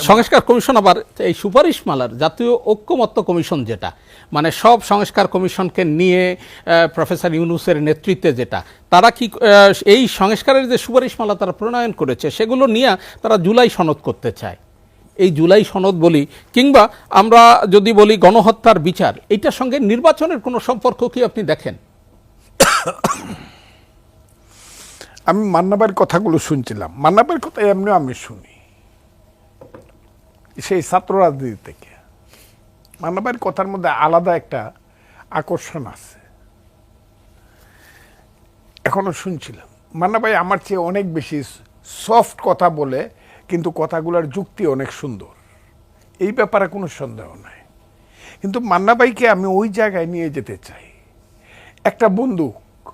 সংস্কার কমিশন আবার এই সুপারিশ মালার জাতীয় ঐক্যমত্য কমিশন যেটা মানে সব সংস্কার কমিশনকে নিয়ে প্রফেসর ইউনুসের নেতৃত্বে যেটা, তারা কি এই সংস্কারের যে সুপারিশ মালা তারা প্রণয়ন করেছে, সেগুলো নিয়ে তারা জুলাই সনদ করতে চায়। এই জুলাই সনদ বলি, কিংবা আমরা যদি বলি গণহত্যার বিচার, এইটার সঙ্গে নির্বাচনের কোনো সম্পর্ক কি আপনি দেখেন? আমি মান্নাবার কথাগুলো শুনছিলাম। মান্নাবার কথা এমনি আমি শুনি। সেই ছাত্র রাজনীতি থেকে মান্নাবার কথার মধ্যে আলাদা একটা আকর্ষণ আছে। এখনও শুনছিলাম। মান্নাবাই আমার চেয়ে অনেক বেশি সফট কথা বলে, কিন্তু কথাগুলোর যুক্তি অনেক সুন্দর। এই ব্যাপারে কোনো সন্দেহ নাই। কিন্তু মান্নাবাইকে আমি ওই জায়গায় নিয়ে যেতে চাই। একটা বন্দুক।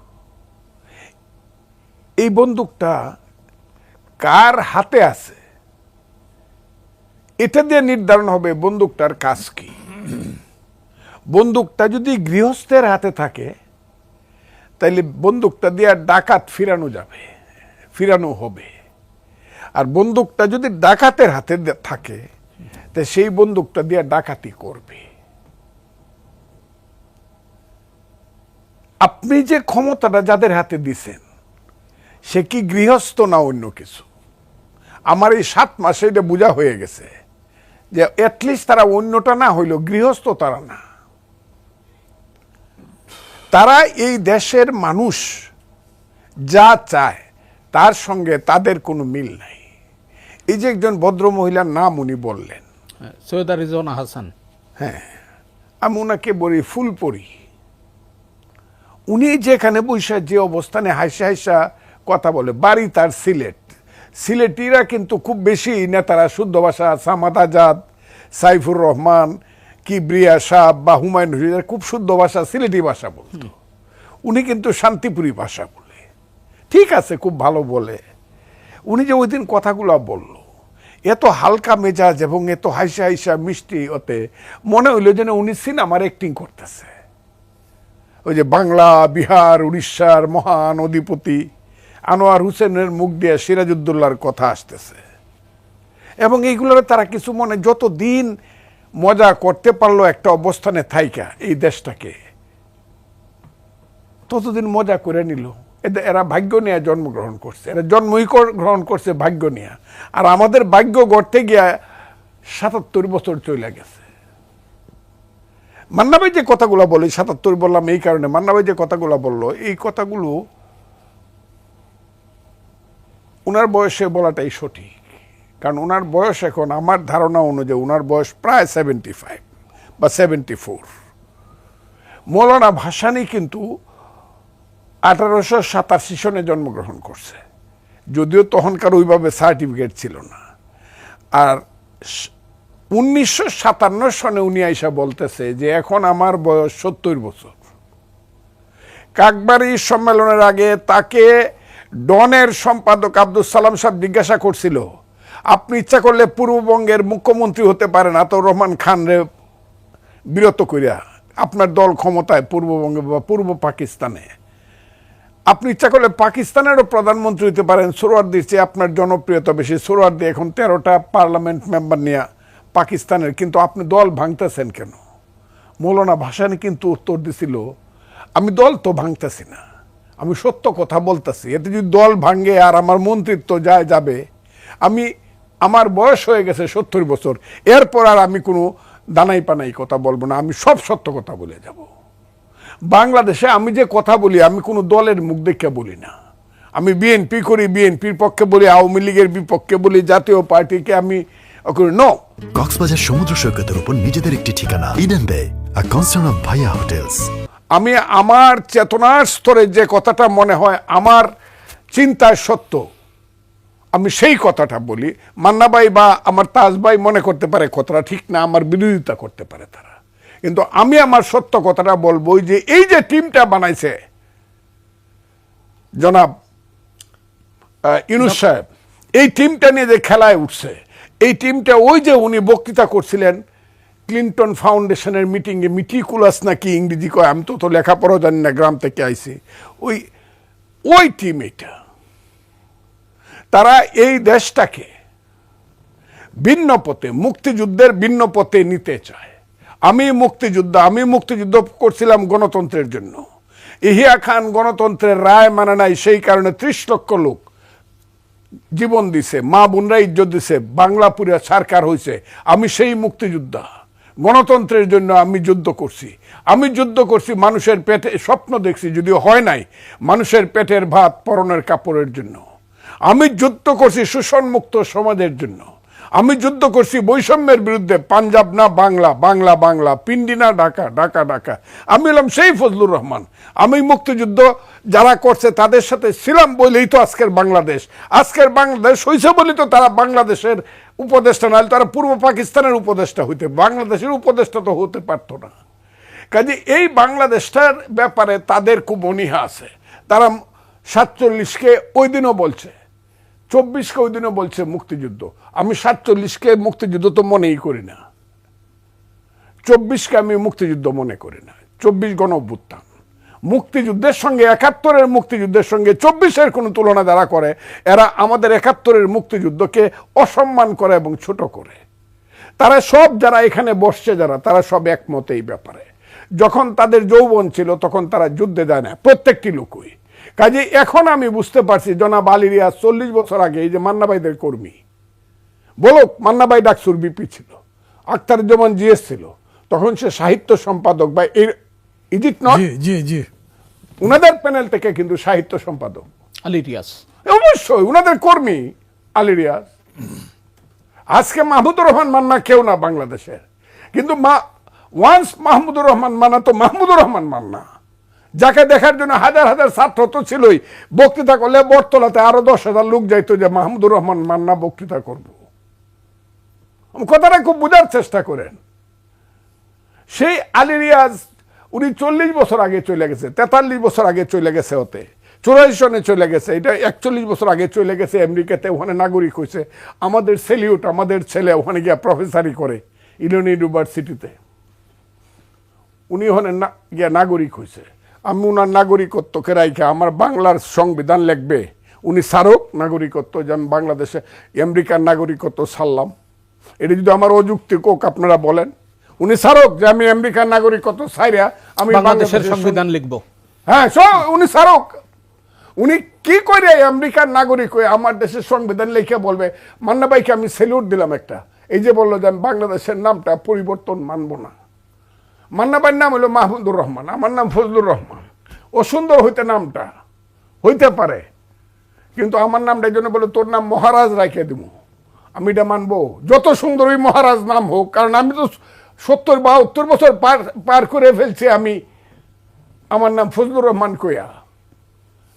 এই বন্দুকটা কার হাতে আছে? এটা দিয়ে নির্ধারণ হবে বন্দুকটার কাজ কি। বন্দুকটা যদি গৃহস্থের হাতে থাকে, তাইলে বন্দুকটা দিয়ে ডাকাত ফিরানো যাবে, ফিরানো হবে। আর বন্দুকটা যদি ডাকাতের হাতে থাকে, তা সেই বন্দুকটা দিয়ে ডাকাতি করবে। আপনি যে ক্ষমতাটা যাদের হাতে দিছেন, সে কি গৃহস্থ না অন্য কিছু? আমার এই সাত মাসে এটা বোঝা হয়ে গেছে। যে অ্যাটলিস্ট তারা অন্যটা না হইল গৃহস্থ তারা না। তারা এই দেশের মানুষ যা চায় তার সঙ্গে তাদের কোনো মিল নাই। এই যে একজন ভদ্র মহিলার নাম উনি বললেন। সৈয়দা রিজওয়ানা হাসান। আমি ওনাকে বলি ফুল পড়ি উনি যেখানে বৈশা যে অবস্থানে হাসা হাসা কথা বলে বাড়ি তার সিলেট। সিলেটিরা কিন্তু খুব বেশি নেতারা শুদ্ধ ভাষা সামাদ আজাদ সাইফুর রহমান কিবরিয়া সাহ বা হুমায়ুন হরিদার খুব শুদ্ধ ভাষা সিলেটি ভাষা বলতো। উনি কিন্তু শান্তিপুরী ভাষা বলে। ঠিক আছে খুব ভালো বলে। উনি যে ওই দিন কথাগুলো বলল এত হালকা মেজাজ এবং এত হাইসা হাইসা মিষ্টি ওতে মনে হইল যেন উনি সিনেমার অ্যাক্টিং করতেছে। ওই যে বাংলা বিহার উড়িষ্যার মহান অধিপতি। আনোয়ার হোসেনের মুখ দিয়ে সিরাজউদ্দৌলার কথা আসতেছে। এবং এইগুলোর তারা কিছু মনে যত দিন মজা করতে পারল একটা অবস্থানে থাইকা এই দেশটাকে, ততদিন মজা করে নিল। এদের এরা ভাগ্য নিয়ে জন্মগ্রহণ করছে। এরা জন্মই গ্রহণ করছে ভাগ্য নিয়ে। আর আমাদের ভাগ্য গড়তে গিয়া সাতাত্তর বছর চলে গেছে। মান্নাবাই যে কথাগুলো বলে, সাতাত্তর বললাম এই কারণে মান্নাবাই যে কথাগুলো বলল, এই কথাগুলো ওনার বয়সে বলাটাই সঠিক। কারণ ওনার বয়স এখন আমার ধারণা অনুযায়ী ওনার বয়স প্রায় সেভেন্টি ফাইভ বা সেভেন্টি ফোর মৌলানা ভাসানি কিন্তু আঠারোশো সাতাশি সনে জন্মগ্রহণ করছে। যদিও তখনকার ওইভাবে সার্টিফিকেট ছিল না। আর উনিশশো সাতান্ন সনে উনি আইসা বলতেছে যে এখন আমার বয়স সত্তর বছর। কাকবাড়ি সম্মেলনের আগে তাকে ডনের সম্পাদক আব্দুল সালাম সাহেব জিজ্ঞাসা করছিল, আপনি ইচ্ছা করলে পূর্ববঙ্গের মুখ্যমন্ত্রী হতে পারেন আতর রহমান খান রে বিরত করিয়া আপনার দল ক্ষমতায় পূর্ববঙ্গে বা পূর্ব পাকিস্তানে। আপনি ইচ্ছা করলে পাকিস্তানেরও প্রধানমন্ত্রী হতে পারেন সোরওয়ার্দির চেয়ে আপনার জনপ্রিয়তা বেশি। সোরওয়ার্দি এখন তেরোটা পার্লামেন্ট মেম্বার নিয়ে পাকিস্তানের, কিন্তু আপনি দল ভাঙতেছেন কেন? মৌলানা ভাসানি কিন্তু উত্তর দিছিল, আমি দল তো ভাঙতেছি না। আমি সত্য কথা বলতেছি। এতে যদি দল ভাঙে আর আমার মন্ত্রিত্ব যায় যাবে, আমি, আমার বয়স হয়ে গেছে সত্তর বছর, এরপর আর আমি কোনো দানাই পানাই কথা বলব না, আমি সব সত্য কথা বলে যাব। বাংলাদেশে আমি যে কথা বলি, আমি কোনো দলের মুখ দেখে বলি না। আমি বিএনপি করি, বিএনপির পক্ষে বলি, আওয়ামী লীগের বিপক্ষে বলি, জাতীয় পার্টিকে আমি নো কক্সবাজার সমুদ্র সৈকতের উপর নিজেদের একটি ঠিকানা Eden a concern of Bhaiya hotels আমি আমার চেতনার স্তরে যে কথাটা মনে হয় আমার চিন্তায় সত্য আমি সেই কথাটা বলি। মান্নাবাই বা আমার তাজবাই মনে করতে পারে কথাটা ঠিক না আমার বিরোধিতা করতে পারে তারা। কিন্তু আমি আমার সত্য কথাটা বলব ওই যে এই যে টিমটা বানাইছে জনাব ইউনুস সাহেব এই টিমটা নিয়ে যে খেলায় উঠছে এই টিমটা ওই যে উনি বক্তৃতা করছিলেন ক্লিন্টন ফাউন্ডেশনের মিটিংয়ে মিটিকুলাস নাকি ইংরেজি কয়, আমি তো তো লেখাপড়াও জানি না, গ্রাম থেকে আইছি। ওই ওই টিম এটা। তারা এই দেশটাকে ভিন্ন পথে, মুক্তিযুদ্ধের ভিন্ন পথে নিতে চায়। আমি মুক্তিযুদ্ধ আমি মুক্তিযুদ্ধ করছিলাম গণতন্ত্রের জন্য। ইহিয়া খান গণতন্ত্রের রায় মানে নাই, সেই কারণে ত্রিশ লক্ষ লোক জীবন দিছে, মা বোনরা ইজ্জত দিছে বাংলা পুরা সরকার হয়েছে আমি সেই মুক্তিযোদ্ধা। গণতন্ত্রের জন্য আমি যুদ্ধ করছি। আমি যুদ্ধ করছি মানুষের পেটে, স্বপ্ন দেখছি, যদিও হয় নাই, মানুষের পেটের ভাত পরনের কাপড়ের জন্য। আমি যুদ্ধ করছি শোষণমুক্ত সমাজের জন্য। আমি যুদ্ধ করছি বৈষম্যের বিরুদ্ধে, পাঞ্জাব না বাংলা বাংলা বাংলা, পিন্ডি না ঢাকা ঢাকা ঢাকা। আমি হলাম সেই ফজলুর রহমান। আমি মুক্তিযুদ্ধ যারা করছে তাদের সাথে ছিলাম বলেই তো আজকের বাংলাদেশ। আজকের বাংলাদেশ হয়েছে বলেই তো তারা বাংলাদেশের উপদেষ্টা, নাহলে তারা পূর্ব পাকিস্তানের উপদেষ্টা হইতে, বাংলাদেশের উপদেষ্টা তো হতে পারতো না। কাজে এই বাংলাদেশটার ব্যাপারে তাদের খুব অনীহা আছে। তারা সাতচল্লিশকে ওই দিনও বলছে। চব্বিশকে ওই দিনও বলছে মুক্তিযুদ্ধ। আমি সাতচল্লিশকে মুক্তিযুদ্ধ তো মনেই করি না। চব্বিশকে আমি মুক্তিযুদ্ধ মনে করি না। চব্বিশ গণ অভ্যুত্থান। মুক্তিযুদ্ধের সঙ্গে একাত্তরের মুক্তিযুদ্ধের সঙ্গে চব্বিশের কোনো তুলনা যারা করে, এরা আমাদের একাত্তরের মুক্তিযুদ্ধকে অসম্মান করে এবং ছোট করে। তারা সব যারা এখানে বসছে যারা, তারা সব একমত এই ব্যাপারে। যখন তাদের যৌবন ছিল, তখন তারা যুদ্ধে যায় না। প্রত্যেকটি লোকই। কাজে এখন আমি বুঝতে পারছি জনাব আলিরিয়া চল্লিশ বছর আগে এই যে মান্নাবাইদের কর্মী বলো মান্নাবাই ডাকসুর বিপি ছিল আখতারুজ্জামান জিএস ছিল তখন সে সাহিত্য সম্পাদক বা ইজ ইট নট জি জি জি। উনাদের প্যানেল থেকে কিন্তু সাহিত্য সম্পাদক। আলী রিয়াজ। অবশ্যই উনাদের কর্মী আলী রিয়াজ। আজকে মাহমুদুর রহমান মান্না কেউ না বাংলাদেশের কিন্তু মা ওয়ান্স মাহমুদুর রহমান মান্না তো মাহমুদুর রহমান মান্না। যাকে দেখার জন্য হাজার হাজার ছাত্র তো ছিলই। বক্তৃতা করলে বটতলাতে আরও দশ হাজার লোক যাইতো যে, মাহমুদুর রহমান, মান্না বক্তৃতা করব। কথাটা খুব বোঝার চেষ্টা করেন। সেই আলী রিয়াজ, উনি চল্লিশ বছর আগে চলে গেছে, তেতাল্লিশ বছর আগে চলে গেছে ওতে। চৌরাশি সনে চলে গেছে, এটা একচল্লিশ বছর আগে চলে গেছে আমেরিকাতে, ওখানে নাগরিক হয়েছে। আমাদের সেলিউট, আমাদের ছেলে ওখানে গিয়া প্রফেসারি করে ইলন ইউনিভার্সিটিতে। উনি ওখানে গিয়া নাগরিক হয়েছে। আমি ওনার নাগরিকত্বকে রাইখা আমার বাংলার সংবিধান লিখবে। উনি স্মারক নাগরিকত্ব যেন বাংলাদেশে আমেরিকার নাগরিকত্ব ছাড়লাম। এটা যদি আমার অযুক্তি কোক আপনারা বলেন। উনি স্মারক যে আমি আমেরিকার নাগরিকত্ব ছাইরা আমি বাংলাদেশের বাংলাদেশের সংবিধান লিখব। হ্যাঁ উনি স্মারক। উনি কি করে আমেরিকার নাগরিক হয়ে আমার দেশের সংবিধান লিখে বলবে মান্না ভাইকে আমি সেলুট দিলাম একটা। এই যে বলল যে আমি বাংলাদেশের নামটা পরিবর্তন মানবো না। মান্না ভাইয়ের নাম হলো মাহমুদুর রহমান আমার নাম ফজলুর রহমান। ও সুন্দর হইতে নামটা হইতে পারে। কিন্তু আমার নামটা এই জন্য বলে তোর নাম মহারাজ রাখে দিব আমি এটা মানবো। যত সুন্দর ওই মহারাজ নাম হোক কারণ আমি তো সত্তর বাহাত্তর বছর পার পার করে ফেলছি আমি। আমার নাম ফজলুর রহমান কোয়া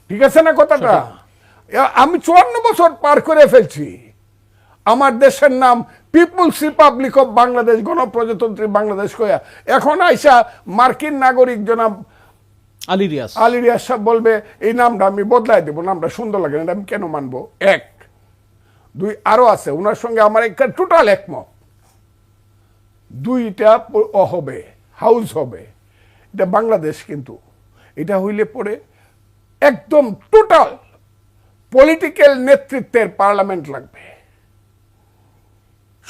ঠিক আছে না কথাটা? আমি চুয়ান্ন বছর পার করে ফেলছি। আমার দেশের নাম পিপুলস রিপাবলিক অফ বাংলাদেশ গণপ্রজাতন্ত্রী বাংলাদেশ কয়া এখন আইসা মার্কিন নাগরিক জনাব আলী রিয়াজ। আলী রিয়াজ সাহেব বলবে এই নামটা আমি বদলাই দেবো নামটা সুন্দর লাগে না আমি কেন মানবো? এক। দুই আরও আছে ওনার সঙ্গে আমার একটা টোটাল একমত। দুইটা হবে হাউস হবে। এটা বাংলাদেশ কিন্তু। এটা হইলে পরে একদম টোটাল পলিটিক্যাল নেতৃত্বের পার্লামেন্ট লাগবে।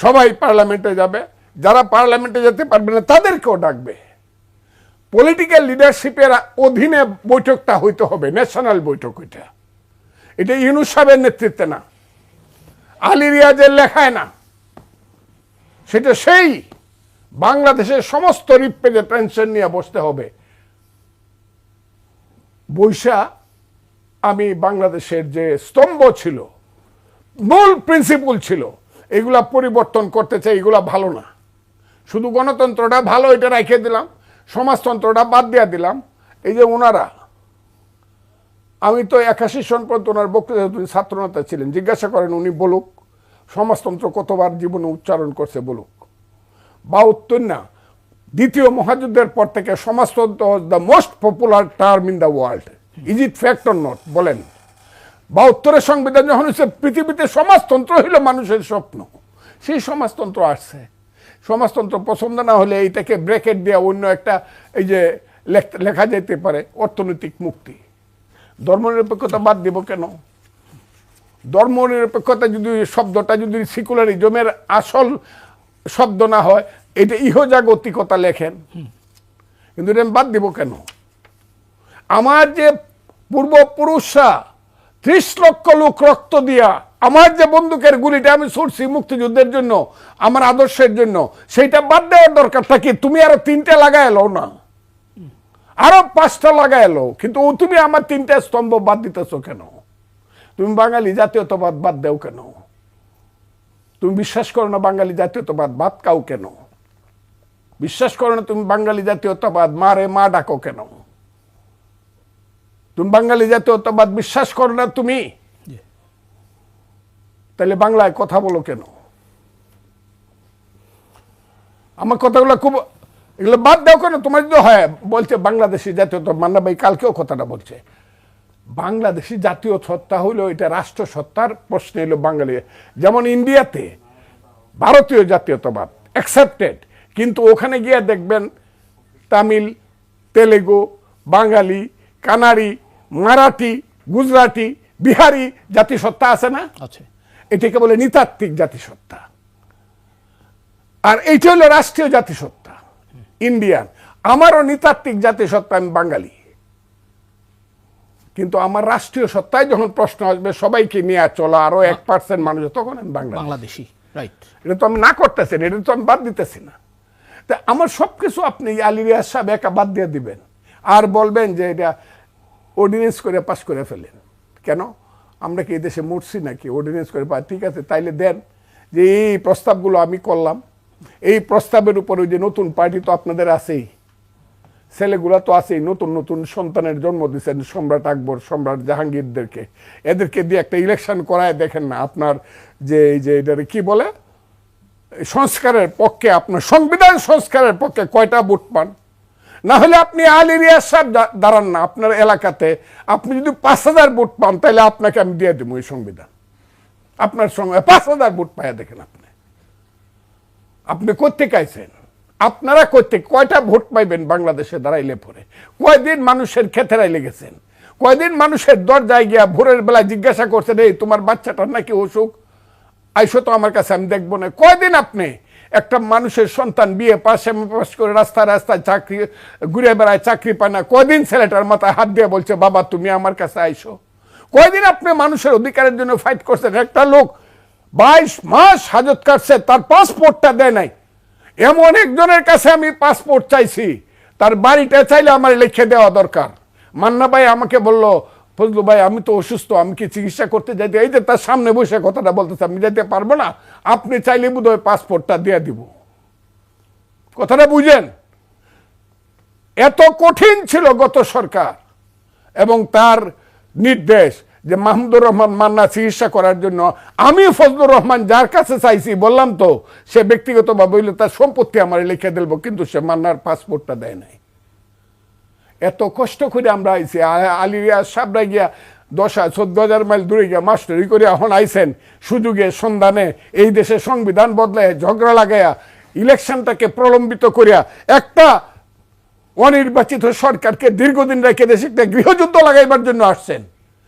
সবাই পার্লামেন্টে যাবে, যারা পার্লামেন্টে যেতে পারবে না তাদেরকেও ডাকবে। পলিটিক্যাল লিডারশিপের অধীনে বৈঠকটা হইতে হবে ন্যাশনাল বৈঠক ওইটা এটা ইউনুস সাহেবের নেতৃত্বে না। আলী রিয়াজের লেখায় না। সেটা সেই বাংলাদেশের সমস্ত রিপ্রেজেন্টেশন নিয়ে বসতে হবে। বৈশা, আমি বাংলাদেশের যে স্তম্ভ ছিল, মূল প্রিন্সিপল ছিল এগুলা পরিবর্তন করতে চাই, এগুলা ভালো না। শুধু গণতন্ত্রটা ভালো, এটা রেখে দিলাম। সমাজতন্ত্রটা বাদ দিয়ে দিলাম। এই যে ওনারা, আমি তো একাশি সন ওনার বক্তৃতা তিনি ছাত্রনেতা ছিলেন। জিজ্ঞাসা করেন উনি, বলুক, সমাজতন্ত্র কতবার জীবনে উচ্চারণ করছে, বলুক। বা উত্তর না, দ্বিতীয় মহাযুদ্ধের পর থেকে সমাজতন্ত্র the most popular term in the world is it fact or not বলেন। বা উত্তরের সংবিধান যখন হচ্ছে পৃথিবীতে সমাজতন্ত্র হইল মানুষের স্বপ্ন। সেই সমাজতন্ত্র আসছে। সমাজতন্ত্র পছন্দ না হলে এইটাকে ব্রেকেট দেওয়া অন্য একটা এই যে লেখ- যেতে পারে, অর্থনৈতিক মুক্তি। ধর্মনিরপেক্ষতা বাদ দিব কেন? ধর্মনিরপেক্ষতা যদি শব্দটা যদি সিকুলারিজমের আসল শব্দ না হয়, এটা ইহজাগতিকতা লেখেন। কিন্তু এটা বাদ দিব কেন? আমার যে পূর্বপুরুষরা ত্রিশ লক্ষ লোক রক্ত দিয়া, আমার যে বন্দুকের গুলিটা আমি ছুটছি মুক্তিযুদ্ধের জন্য, আমার আদর্শের জন্য, সেইটা বাদ দেওয়ার দরকারটা কি তুমি আরও তিনটে লাগাই এলো না। আরও পাঁচটা লাগাই এলো কিন্তু ও তুমি আমার তিনটা স্তম্ভ বাদ দিতেছ কেন? তুমি বাঙালি জাতীয়তাবাদ বাদ দেও কেন? তুমি বিশ্বাস করো না বাঙালি জাতীয়তাবাদ বাদ কাও কেন? বিশ্বাস করো না তুমি বাঙালি জাতীয়তাবাদ মারে মা ডাকো কেন? তুমি বাঙালি জাতীয়তাবাদ বিশ্বাস করো না তুমি? তাহলে বাংলায় কথা বলো কেন? আমার কথাগুলো খুব এগুলো বাদ দাও কেন? তোমার যদি হয় বলছে বাংলাদেশি জাতীয়তা মান্না ভাই কালকেও কথাটা বলছে। বাংলাদেশি জাতীয় সত্তা হইল এটা রাষ্ট্র সত্তার প্রশ্ন এলো বাঙালি। যেমন ইন্ডিয়াতে ভারতীয় জাতীয়তাবাদ অ্যাকসেপ্টেড কিন্তু ওখানে গিয়ে দেখবেন তামিল তেলেগু বাঙালি কানাড়ি মারাঠি গুজরাটি বিহারি জাতিসত্তা আছে না? এটাকে বলে নৃতাত্ত্বিক জাতিসত্তা। আর এইটা হলো রাষ্ট্রীয় জাতিসত্তা ইন্ডিয়ান। আমারও নৃতাত্ত্বিক জাতিসত্তা আমি বাঙালি। কিন্তু আমার রাষ্ট্রীয় সত্তায় যখন প্রশ্ন আসবে সবাইকে নিয়ে চলা আরও এক পার্সেন্ট মানুষ তখন আমি বাংলাদেশি। রাইট এটা তো আমি না করতেছি না, এটা তো আমি বাদ দিতেছি না। তা আমার সব কিছু আপনি আলিরিয়াজ সাহেব একা বাদ দিয়ে দিবেন। আর বলবেন যে এটা অর্ডিনেন্স করে পাস করে ফেলেন কেন? আমরা কি এই দেশে মরছি নাকি? অর্ডিনেন্স করে পা ঠিক আছে, তাইলে দেন যে এই প্রস্তাবগুলো আমি করলাম। এই প্রস্তাবের উপর যে নতুন পার্টি তো আপনাদের আছেই। ছেলেগুলা তো আছেই, নতুন নতুন সন্তানের জন্ম দিচ্ছেন সম্রাট আকবর, সম্রাট জাহাঙ্গীরদেরকে। এদেরকে দিয়ে একটা ইলেকশন করায় দেখেন না, আপনার যে এই যে এটার কি বলে? সংস্কারের পক্ষে, আপনার সংবিধান সংস্কারের পক্ষে কয়টা ভোট পান? না হলে আপনি আল সাহেব দাঁড়ান না, আপনার এলাকাতে। আপনি যদি পাঁচ হাজার ভোট পান, তাহলে আপনাকে আমি দিয়ে দেবো এই সংবিধান। আপনার সঙ্গে পাঁচ হাজার ভোট পাইয়া দেখেন আপনি। আপনি করতে চাইছেন আপনারা করতে কয়টা ভোট পাইবেন বাংলাদেশে দাঁড়াইলে পরে? কয়দিন মানুষের ক্ষেতেরাই লেগেছেন কয়দিন মানুষের দরজায় গিয়া ভোরের বেলা জিজ্ঞাসা করছেন, এই, তোমার বাচ্চাটার নাকি অসুখ? আইসো তো আমার কাছে, আমি দেখব না। কয়দিন আপনি একটা মানুষের সন্তান বিয়ে পাশে পাশ করে রাস্তায় রাস্তায় চাকরি, ঘুরে বেড়ায় চাকরি পায় না, কয়দিন ছেলেটার মাথায় হাত দিয়ে বলছে, বাবা, তুমি আমার কাছে আইসো। কয়দিন আপনি মানুষের অধিকারের জন্য ফাইট করছেন? একটা লোক বাইশ মাস হাজত কাটছে, তার পাসপোর্টটা দেয় নাই। এমন একজনের কাছে আমি পাসপোর্ট চাইছি। তার বাড়িটা চাইলে আমার লিখে দেওয়া দরকার। মান্না ভাই আমাকে বলল ফজলু ভাই, আমি তো অসুস্থ, আমি কি চিকিৎসা করতে যাইতে এই যে তার সামনে বসে কথাটা বলতেছে, আমি যাইতে পারব না? আপনি চাইলে বোধ হয় পাসপোর্টটা দিয়ে দিব। কথাটা বুঝেন? এত কঠিন ছিল গত সরকার এবং তার নির্দেশ যে মাহমুদুর রহমান মান্না চিকিৎসা করার জন্য, আমি ফজলুর রহমান যার কাছে চাইছি, বললাম তো, সে ব্যক্তিগতভাবে হইলে তার সম্পত্তি আমার লিখে দেব। কিন্তু সে মান্নার পাসপোর্টটা দেয় নাই। এত কষ্ট করে আমরা আইছি। আ- আলিয়া সাবরা গিয়া দশ চোদ্দ হাজার মাইল দূরে গিয়া মাস্টারি করে এখন আইছেন। সুযোগে সন্ধানে এই দেশে সংবিধান বদলায় ঝগড়া লাগাইয়া ইলেকশনটাকে প্রলম্বিত করিয়া একটা অনির্বাচিত সরকারকে দীর্ঘদিন রেখে দেশে একটা গৃহযুদ্ধ লাগাইবার জন্য আসছেন।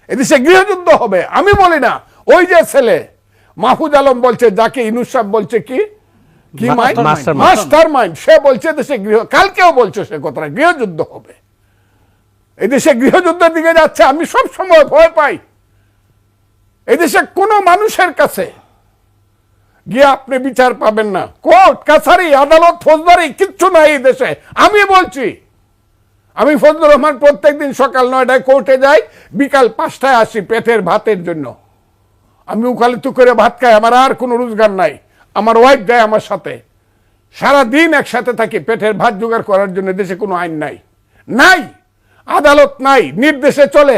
এদেশে গৃহযুদ্ধ হবে আমি বলি না। ওই যে ছেলে মাহফুজ আলম বলছে যাকে ইনুস বলছে কি? কি. Master mind? সে বলছে দেশে গৃহ কালকেও বলছে সে কথাটা গৃহযুদ্ধ হবে। এদেশে গৃহযুদ্ধের দিকে যাচ্ছে, আমি সব সময় ভয় পাই। এদেশে কোনো মানুষের কাছে গিয়ে আপনি বিচার পাবেন না। কোর্ট, কাছারি, আদালত, ফৌজদারি, কিচ্ছু নাই এই দেশে। আমি বলছি, আমি ফজলুর রহমান প্রত্যেকদিন সকাল নয়টায় কোর্টে যাই, বিকাল পাঁচটায় আসি পেটের ভাতের জন্য। আমি উকালিতু করে ভাত খাই, আমার আর কোনো রোজগার নাই। আমার ওয়াইফ দেয় আমার সাথে। সারা দিন একসাথে থাকি, পেটের ভাত জোগাড় করার জন্য দেশে কোনো আইন নাই। নাই! আদালত নাই, নির্দেশে চলে।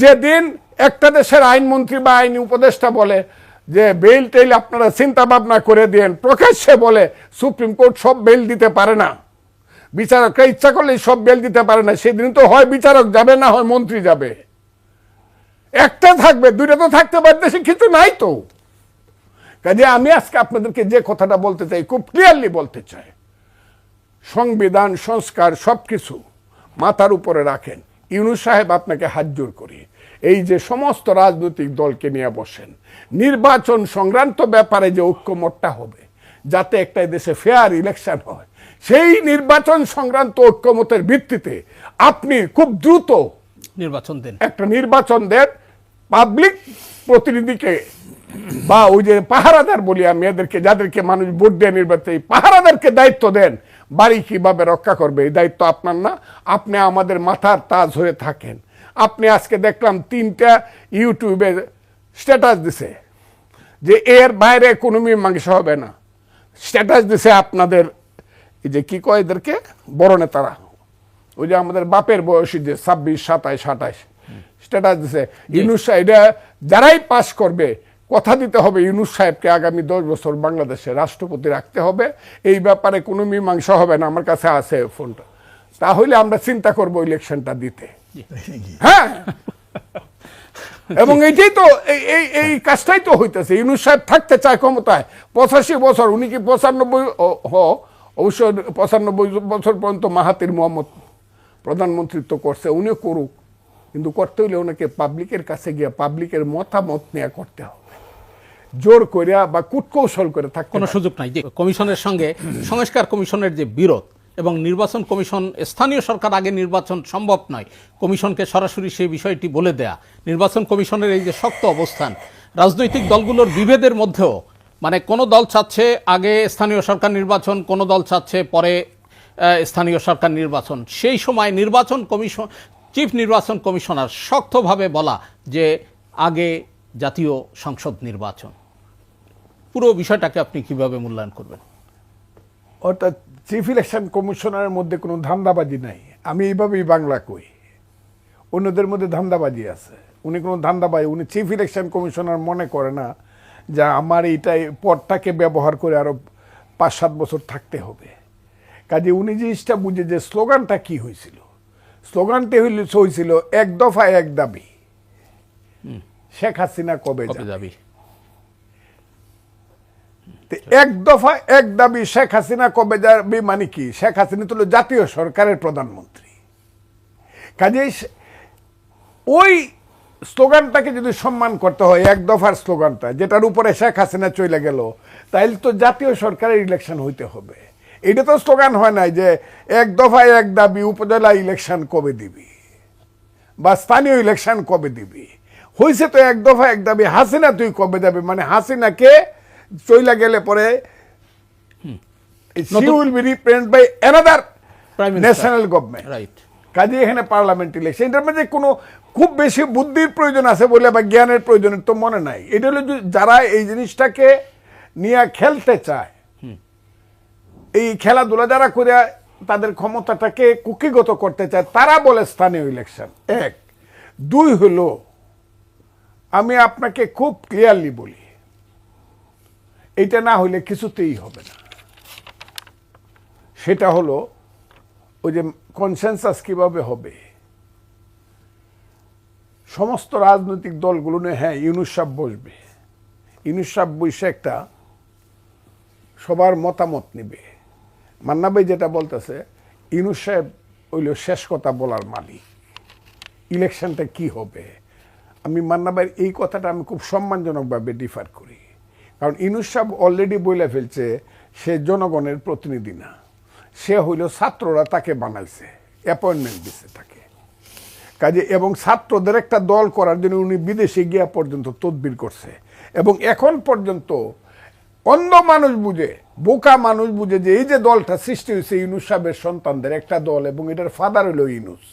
যেদিন একটা দেশের আইনমন্ত্রী বা আইন উপদেষ্টা বলে যে বেল টেল আপনারা চিন্তা ভাবনা করে দিন প্রকাশ্যে বলে, সুপ্রিম কোর্ট সব বেল দিতে পারে না। বিচারকরা ইচ্ছা করলে সব বেল দিতে পারে না। সেদিন তো হয় বিচারক যাবে, না হয় মন্ত্রী যাবে। একটা থাকবে, দুইটা তো থাকতে পারে, দেশে কিছু নাই তো। কাজে আমি আজকে আপনাদেরকে যে কথাটা বলতে চাই, খুব ক্লিয়ারলি বলতে চাই। সংবিধান, সংস্কার সব কিছু মাথার উপরে রাখেন। ইউনুস সাহেব আপনাকে হাত জোর করি। এই যে সমস্ত রাজনৈতিক দলকে নিয়ে বসেন নির্বাচন সংক্রান্ত ব্যাপারে যে ঐক্যমতটা হবে যাতে একটা দেশে ফেয়ার ইলেকশন হয় সেই নির্বাচন সংক্রান্ত ঐক্যমতের ভিত্তিতে আপনি খুব দ্রুত নির্বাচন দিন। একটা নির্বাচন দেন। পাবলিক প্রতিনিধিকে বা ওই যে পাহারাদার বলি আমি এদেরকে যাদেরকে মানুষ ভোট দিয়ে নির্বাচন পাহারাদারকে দায়িত্ব দেন। বাড়ি কীভাবে রক্ষা করবে এই দায়িত্ব আপনার না। আপনি আমাদের মাথার তাজ হয়ে থাকেন। আপনি আজকে দেখলাম তিনটা ইউটিউবে স্ট্যাটাস দিছে যে এর বাইরে কোনো মীমাংসা হবে না। স্ট্যাটাস দিছে আপনাদের এই যে কি কয় এদেরকে? বড় নেতারা। ওই যে আমাদের বাপের বয়সী যে ছাব্বিশ সাতাইশ আঠাইশ। স্ট্যাটাস দিছে। ইউনুস সাহেব যারাই পাস করবে কথা দিতে হবে ইউনুস সাহেবকে আগামী দশ বছর বাংলাদেশে রাষ্ট্রপতি রাখতে হবে। এই ব্যাপারে কোনো মীমাংসা হবে না আমার কাছে আছে ফোনটা। তাহলে আমরা চিন্তা করব ইলেকশনটা দিতে। হ্যাঁ? এবং এইটাই তো এই এই কাজটাই তো হইতেছে। ইউনুস সাহেব থাকতে চায় ক্ষমতায়। পঁচাশি বছর উনি কি পঁচানব্বই অবশ্য পঁচানব্বই বছর পর্যন্ত মাহাতির মোহাম্মদ প্রধানমন্ত্রিত্ব করছে উনিও করুক। কিন্তু করতে হইলে ওনাকে পাবলিকের কাছে গিয়ে পাবলিকের মতামত নেওয়া করতে হবে। জোর করিয়া বা কুটকৌশল করে থাকতে কোনো সুযোগ নাই। যে কমিশনের সঙ্গে সংস্কার কমিশনের যে বিরোধ এবং নির্বাচন কমিশন স্থানীয় সরকার আগে নির্বাচন সম্ভব নয় কমিশনকে সরাসরি সেই বিষয়টি বলে দেয়া। নির্বাচন কমিশনের এই যে শক্ত অবস্থান রাজনৈতিক দলগুলোর বিভেদের মধ্যেও মানে কোনো দল চাচ্ছে আগে স্থানীয় সরকার নির্বাচন কোনো দল চাচ্ছে পরে স্থানীয় সরকার নির্বাচন। সেই সময় নির্বাচন কমিশন চিফ নির্বাচন কমিশনার শক্তভাবে বলা যে আগে জাতীয় সংসদ নির্বাচন। পুরো বিষয়টাকে আপনি কীভাবে মূল্যায়ন করবেন? অর্থাৎ চিফ ইলেকশন কমিশনারের মধ্যে কোনো ধান্দাবাজি নাই। আমি এইভাবেই বাংলা কই। অন্যদের মধ্যে ধান্দাবাজি আছে। উনি কোনো ধান্দাবাজি উনি চিফ ইলেকশন কমিশনার মনে করে না যে আমার এইটাই পদটাকে ব্যবহার করে আরও পাঁচ সাত বছর থাকতে হবে। কাজে উনি জিনিসটা বুঝে যে স্লোগানটা কি হয়েছিল। স্লোগানটি হইল হয়েছিল এক দফা এক দাবি। শেখ হাসিনা কবে যাবে? এক দফা, এক দাবি শেখ হাসিনা কবে যাবে মানে কি? শেখ হাসিনা তো জাতীয় সরকারের প্রধানমন্ত্রী। কাজেই ওই স্লোগানটাকে যদি সম্মান করতে হয়, এক দফার স্লোগানটা, যেটার উপরে শেখ হাসিনা চলে গেল, তাইলে তো জাতীয় সরকারের ইলেকশন হইতে হবে। এটা তো স্লোগান হয় নাই যে এক দফায় এক দাবি উপজেলা ইলেকশন কবে দিবি? বা স্থানীয় ইলেকশন কবে দিবি? হয়েছে তো এক দফা এক দাবি, হাসিনা তুই কবে যাবে? মানে হাসিনাকে চইলা গেলে পরে she will be represent by another. National government right কাজে এখানে পার্লামেন্ট ইলেকশন এটার মধ্যে কোনো খুব বেশি বুদ্ধির প্রয়োজন আছে বলে বা জ্ঞানের প্রয়োজনের তো মনে নাই। এটা হলো যারা এই জিনিসটাকে নিয়ে খেলতে চায় এই খেলাধুলা যারা করে তাদের ক্ষমতাটাকে কুকিগত করতে চায় তারা বলে স্থানীয় ইলেকশন এক। দুই হলো আমি আপনাকে খুব ক্লিয়ারলি বলি এটা না হলে কিছুতেই হবে না। সেটা হলো ওই যে কনসেনসাস কীভাবে হবে? সমস্ত রাজনৈতিক দলগুলো নিয়ে হ্যাঁ ইউনুস বসবে। ইউনুস বসে একটা সবার মতামত নেবে। মান্নাবাই যেটা বলতেছে, ইউনুস সাহেব হইল শেষ কথা বলার মালিক। ইলেকশনটা কি হবে? আমি মান্না ভাইয়ের এই কথাটা আমি খুব সম্মানজনকভাবে ডিফার করি। কারণ ইনুস সাহেব অলরেডি বইলে ফেলছে, সে জনগণের প্রতিনিধি না। সে হইল ছাত্ররা তাকে বানাইছে অ্যাপয়েন্টমেন্ট দিছে তাকে। কাজে এবং ছাত্রদের একটা দল করার জন্য উনি বিদেশে গিয়া পর্যন্ত তদবির করছে। এবং এখন পর্যন্ত অন্ধ মানুষ বুঝে, বোকা মানুষ বুঝে যে এই যে দলটা সৃষ্টি হয়েছে ইউনুস সাহেবের সন্তানদের, একটা দল এবং এটার ফাদার হইল ইউনুস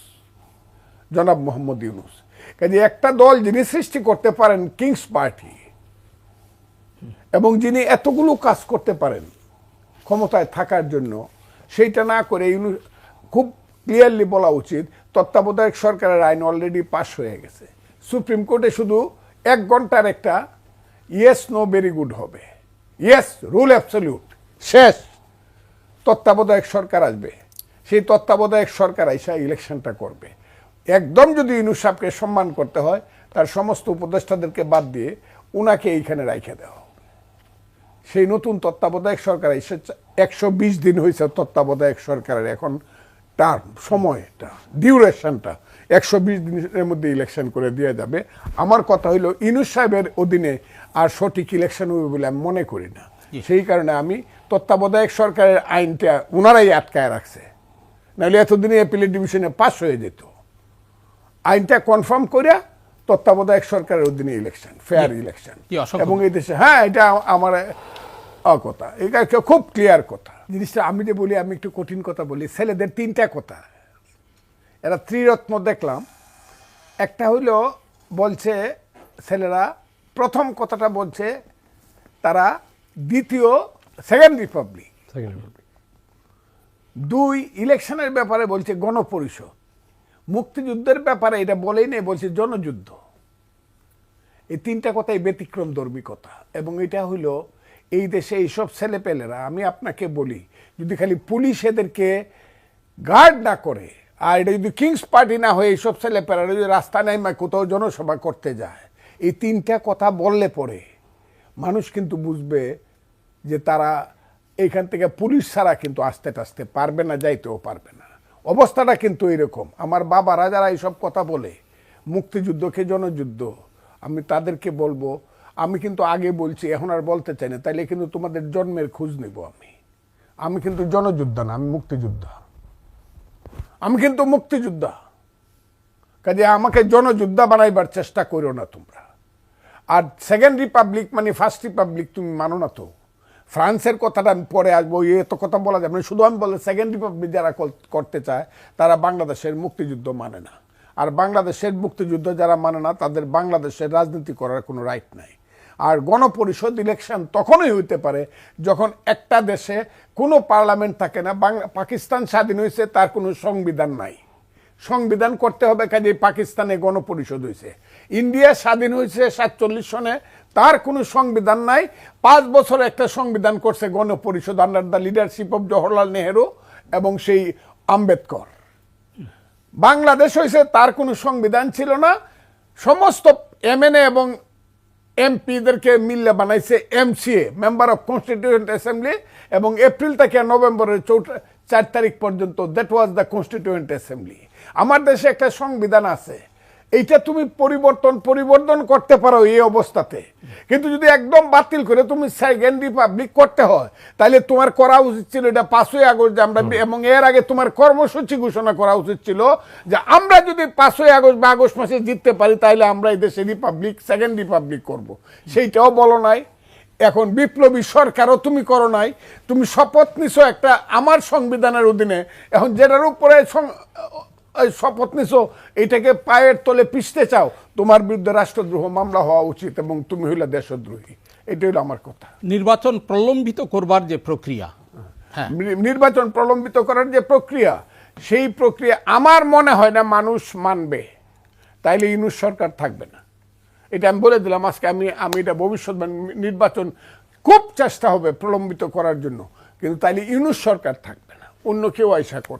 জনাব মোহাম্মদ ইউনুস। কাজে একটা দল যিনি সৃষ্টি করতে পারেন কিংস পার্টি এবং যিনি এতগুলো কাজ করতে পারেন ক্ষমতায় থাকার জন্য সেইটা না করে খুব ক্লিয়ারলি বলা উচিত তত্ত্বাবধায়ক সরকারের আইন অলরেডি পাস হয়ে গেছে। সুপ্রিম কোর্টে শুধু এক ঘণ্টার একটা ইয়েস নো ভেরি গুড হবে। ইয়েস রুল অ্যাবসলিউট শেষ। তত্ত্বাবধায়ক সরকার আসবে। সেই তত্ত্বাবধায়ক সরকার আইসা ইলেকশনটা করবে। একদম যদি সাহেবকে সম্মান করতে হয় তার সমস্ত উপদেষ্টাদেরকে বাদ দিয়ে উনাকে এইখানে রাইখে দেওয়া। সেই নতুন তত্ত্বাবধায়ক সরকার এসে একশো বিশ দিন হয়েছে তত্ত্বাবধায়ক সরকারের এখন টার্ম সময়টা ডিউরেশনটা একশো বিশ দিনের মধ্যে ইলেকশন করে দেওয়া যাবে। আমার কথা হইল ইনুস সাহেবের অধীনে আর সঠিক ইলেকশন হবে বলে আমি মনে করি না। সেই কারণে আমি তত্ত্বাবধায়ক সরকারের আইনটা ওনারাই আটকায় রাখছে। নাহলে এতদিনে অ্যাপিলেট ডিভিশনে পাস হয়ে যেত। আইনটা কনফার্ম করিয়া তত্ত্বাবধায়ক সরকারের অধীনে ইলেকশন ফেয়ার ইলেকশন এবং এই দেশে হ্যাঁ এটা আমার কথা। এটা খুব ক্লিয়ার কথা। জিনিসটা আমি যে বলি আমি একটু কঠিন কথা বলি। ছেলেদের তিনটা কথা। এরা ত্রিরত্ন দেখলাম। একটা হইল বলছে ছেলেরা প্রথম কথাটা বলছে তারা দ্বিতীয় সেকেন্ড রিপাবলিক দুই ইলেকশনের ব্যাপারে বলছে গণপরিষদ। মুক্তিযুদ্ধের ব্যাপারে এটা বলেই নেই, বলছে জনযুদ্ধ। এই তিনটা কথাই ব্যতিক্রম ধর্মী কথা এবং এটা হইল, এই দেশে এইসব ছেলেপেলেরা, আমি আপনাকে বলি, যদি খালি পুলিশ এদেরকে গার্ড না করে, আর এটা যদি কিংস পার্টি না হয়ে এইসব ছেলেপেলেরা যদি রাস্তা নেমে কোথাও জনসভা করতে যায়, এই তিনটা কথা বললে পরে মানুষ কিন্তু বুঝবে যে তারা এইখান থেকে পুলিশ ছাড়া কিন্তু আসতে টাসতে পারবে না, যাইতেও পারবে না। অবস্থাটা কিন্তু এরকম। আমার বাবারা যারা এইসব কথা বলে মুক্তিযুদ্ধকে জনযুদ্ধ? আমি তাদেরকে বলব, আমি কিন্তু আগে বলছি, এখন আর বলতে চাই না, তাইলে কিন্তু তোমাদের জন্মের খোঁজ নেব আমি। আমি কিন্তু জনযোদ্ধা না, আমি মুক্তিযোদ্ধা। আমি কিন্তু মুক্তিযোদ্ধা। কাজে আমাকে জনযোদ্ধা বানাইবার চেষ্টা করো না তোমরা। আর সেকেন্ড রিপাবলিক মানে ফার্স্ট রিপাবলিক তুমি মানো না তো? ফ্রান্সের কথাটা আমি পরে আসব এ তো কথা বলা যাবে না শুধু আমি বলে সেকেন্ড রিপাবলিক যারা করতে চায়, তারা বাংলাদেশের মুক্তিযুদ্ধ মানে না। আর বাংলাদেশের মুক্তিযুদ্ধ যারা মানে না, তাদের বাংলাদেশের রাজনীতি করার কোনো রাইট নাই। আর গণপরিষদ ইলেকশন তখনই হইতে পারে যখন একটা দেশে কোনো পার্লামেন্ট থাকে না, বাংলা, পাকিস্তান স্বাধীন হয়েছে তার কোনো সংবিধান নাই। সংবিধান করতে হবে, কাজে পাকিস্তানে গণপরিষদ হয়েছে। ইন্ডিয়া স্বাধীন হয়েছে সাতচল্লিশ সনে, তার কোনো সংবিধান নাই। পাঁচ বছর একটা সংবিধান করছে গণপরিষদ under the leadership of Jawaharlal Nehru এবং সেই আম্বেদকর। বাংলাদেশ হয়েছে, তার কোনো সংবিধান ছিল না। সমস্ত এমএনএ এবং এমপিদেরকে মিললে বানাইছে MCA member of constituent assembly এবং এপ্রিল থেকে নভেম্বরের চৌঠা চার তারিখ পর্যন্ত that was the constituent assembly আমার দেশে একটা সংবিধান আছে। এইটা তুমি পরিবর্তন পরিবর্তন করতে পারো এই অবস্থাতে। কিন্তু যদি একদম বাতিল করে তুমি সেকেন্ড রিপাবলিক করতে হয় তাহলে তোমার করা উচিত ছিল এটা পাঁচই আগস্ট আমরা এবং এর আগে তোমার কর্মসূচি ঘোষণা করা উচিত ছিল যে আমরা যদি পাঁচই আগস্ট বা আগস্ট মাসে জিততে পারি তাহলে আমরা এই দেশে রিপাবলিক সেকেন্ড রিপাবলিক করব। সেইটাও বলো নাই। এখন বিপ্লবী সরকারও তুমি করো নাই। তুমি শপথ নিছো একটা আমার সংবিধানের অধীনে। এখন যেটার উপরে শপথ নিছো এটাকে পায়ের তলে পিষতে চাও তোমার বিরুদ্ধে রাষ্ট্রদ্রোহ মামলা হওয়া উচিত এবং তুমি হইলে দেশদ্রোহী। এটা হইল আমার কথা। নির্বাচন প্রলম্বিত করবার যে প্রক্রিয়া হ্যাঁ। নির্বাচন প্রলম্বিত করার যে প্রক্রিয়া সেই প্রক্রিয়া আমার মনে হয় না মানুষ মানবে। তাইলে ইনুস সরকার থাকবে না। এটা আমি বলে দিলাম আজকে আমি আমি এটা ভবিষ্যৎ নির্বাচন খুব চেষ্টা হবে প্রলম্বিত করার জন্য। কিন্তু তাইলে ইউনুস সরকার থাকবে না। অন্য কেউ আইসা করবে